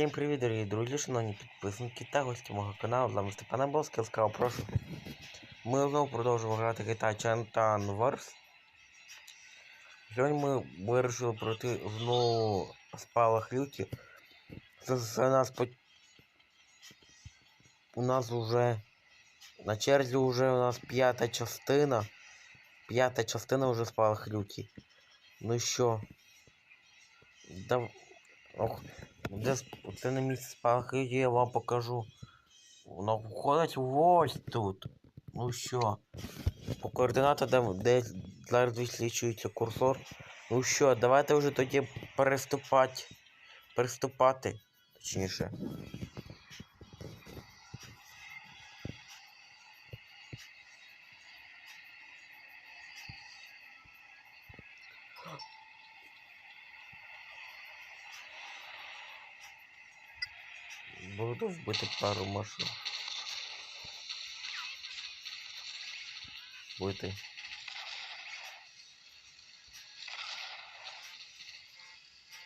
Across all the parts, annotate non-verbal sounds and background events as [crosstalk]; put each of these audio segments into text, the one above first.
Всім привіт, дорогі друзі, шановні підписники та гості мого каналу. З вами Степана Боска, ласкаво прошу. Ми знову продовжуємо грати GTA Chantan Wars. Сьогодні ми вирішили пройти знову спалах люті. Це, це нас по... У нас уже на черзі вже у нас п'ята частина. П'ята частина вже спалах люті. Ну що? Дав... Ох, де це на місці спалах люті, я вам покажу. Воно входить ось тут. Ну що? По координатам, де зараз висвічується курсор. Ну що, давайте вже тоді переступати. Переступати. Точніше. Буду вбити пару машин. Вбити.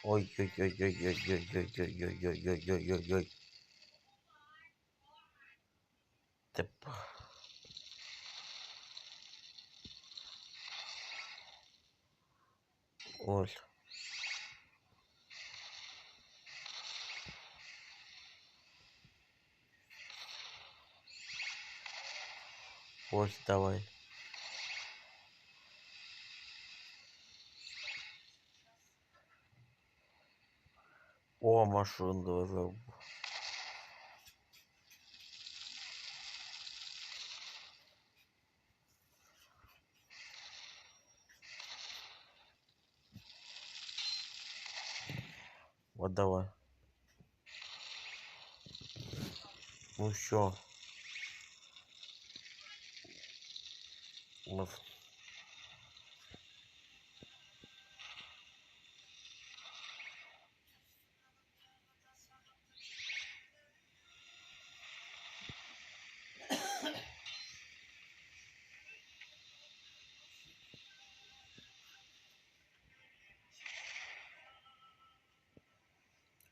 Ой-ой-ой-ой-ой-ой-ой-ой-ой-ой-ой-ой-ой-ой. Теп. Ось. Ось давай. О, машину довезли. Вот давай. Ну що? love. [coughs]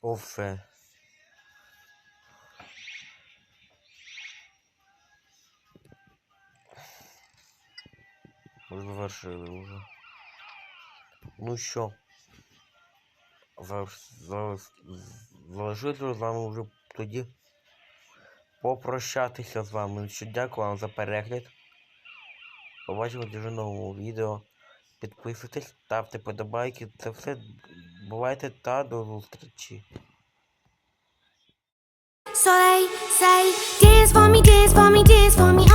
Of be. Завершили вже. Ну що? Залишити з вами вже тоді попрощатися з вами. Ну що, дякую вам за перегляд. Побачимо дуже новому відео. Підписуйтесь, ставте подобайки. Це все. Бувайте та до зустрічі. So they dance for me, dance for me, dance for me,